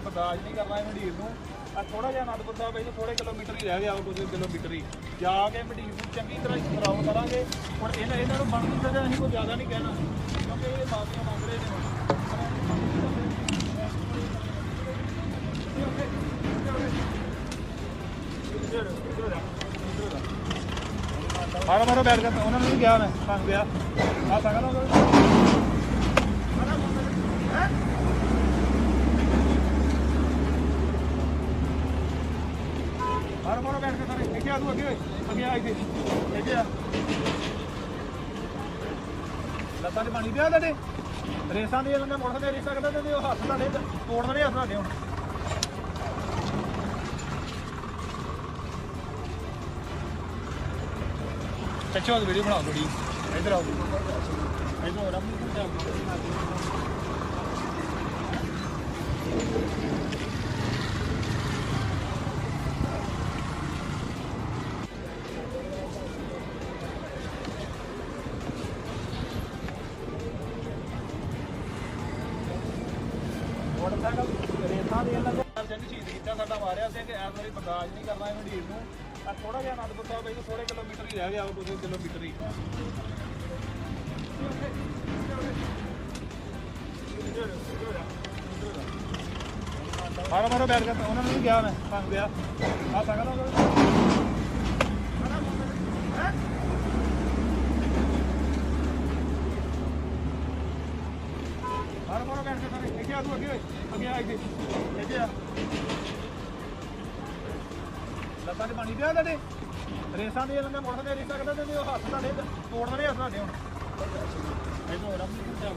ਬਰਦਾਸ਼ਤ ਨਹੀਂ ਕਰਨਾ ਇਹ ਮੰਡੀਰ ਨੂੰ। ਆ ਥੋੜਾ ਜਿਹਾ ਅਨੰਦਪੁਰ ਸਾਹਿਬ ਇਹ ਥੋੜੇ ਕਿਲੋਮੀਟਰ ਹੀ ਰਹਿ ਗਿਆ ਵਾ ਕੁਝ ਕਿਲੋਮੀਟਰ ਹੀ। ਜਾ ਕੇ ਮੰਡੀਰ ਨੂੰ ਚੰਗੀ ਤਰ੍ਹਾਂ ਖਰਾਬ ਕਰਾਂਗੇ। ਹੁਣ ਇਹਨਾਂ ਇਹਨਾਂ ਨੂੰ ਬਣਦੀ ਸਜ਼ਾ ਅਸੀਂ ਕੋਈ ਜ਼ਿਆਦਾ ਨਹੀਂ ਕਹਿਣਾ, ਕਿਉਂਕਿ ਇਹ ਮਾਫੀਆਂ ਮੰਗ ਰਹੇ ਨੇ ਮਾਰੋ ਮਾਰੋ ਬੈਠ ਕੇ, ਉਹਨਾਂ ਨੂੰ ਵੀ ਗਿਆ ਮੈਂ ਸੰਗ ਗਿਆ। ਆ ਸੰਗ ਨਾ ਮਾਰੋ ਬੈਠ ਕੇ ਸਾਰੇ ਇੱਥੇ ਆ ਤੂੰ ਅੱਗੇ ਅੱਗੇ ਆ ਇੱਥੇ। ਇੱਥੇ ਆ। ਲੱਤਾਂ 'ਚ ਪਾਣੀ ਪਿਆ ਤੁਹਾਡੇ ਰੇਸਾਂ ਦੀ ਇਹਨਾਂ ਮੋਟਰ ਤੇ ਰੇਸਾਂ ਕਰਦਾ ਤੇ ਉਹ ਹੱਥ ਤੁਹਾਡੇ ਤੋੜ ਦੇਣੇ ਹੱਥ ਤੁਹਾਡੇ ਹੁਣ। ਚੱਚੋ ਵੀਡੀਓ ਬਣਾਓ ਥੋੜੀ ਇੱਧਰ ਆਓ। ਇੱਧਰ ਆਓ ਰਮੀ ਮੋਟਰਸਾਈਕਲ ਰੇਸਾਂ ਦੇ ਇਹਨਾਂ ਦੇ ਸਿੰਘ ਸ਼ਹੀਦ ਕੀਤਾ ਸਾਡਾ ਮਾਰਿਆ ਸੀ ਕਿ ਐਸ ਵਾਰੀ ਬਰਦਾਸ਼ਤ ਨਹੀਂ ਕਰਨਾ ਇਹ ਮੰਡੀਰ ਨੂੰ ਆ ਥੋੜਾ ਜਿਹਾ ਅਨੰਦਪੁਰ ਸਾਹਿਬ ਇਹ ਥੋੜੇ ਕਿਲੋਮੀਟਰ ਹੀ ਰਹਿ ਗਿਆ ਉਹ ਕੁਝ ਕਿਲੋਮੀਟਰ ਹੀ ਮਾਰੋ ਮਾਰੋ ਬੈਠ ਕੇ ਉਹਨਾਂ ਨੂੰ ਵੀ ਗਿਆ ਮੈਂ ਸੰਗ ਗਿਆ। ਆ। ਸਕਦਾ ਬਾਹਰ ਬਾਹਰ ਬੈਠ ਕੇ ਸਾਰੇ ਅੱਗੇ ਆ ਤੂੰ ਅੱਗੇ। ਓਏ, ਅੱਗੇ ਆ ਇੱਥੇ। ਇੱਥੇ ਆ। ਲੱਤਾਂ 'ਚ ਪਾਣੀ ਪਿਆ ਤੁਹਾਡੇ ਰੇਸਾਂ ਦੇ ਲੰਗਾ ਮੋਟਰ ਦੇ ਰੇਸਾਂ ਕਰਦਾ ਤੇ ਉਹ ਹੱਥ ਤੁਹਾਡੇ ਤੋੜ ਦੇਣੇ ਹੱਥ ਤੁਹਾਡੇ ਹੁਣ। ਇਹਨੂੰ ਰੱਬ ਨੂੰ ਤੇ ਆਪ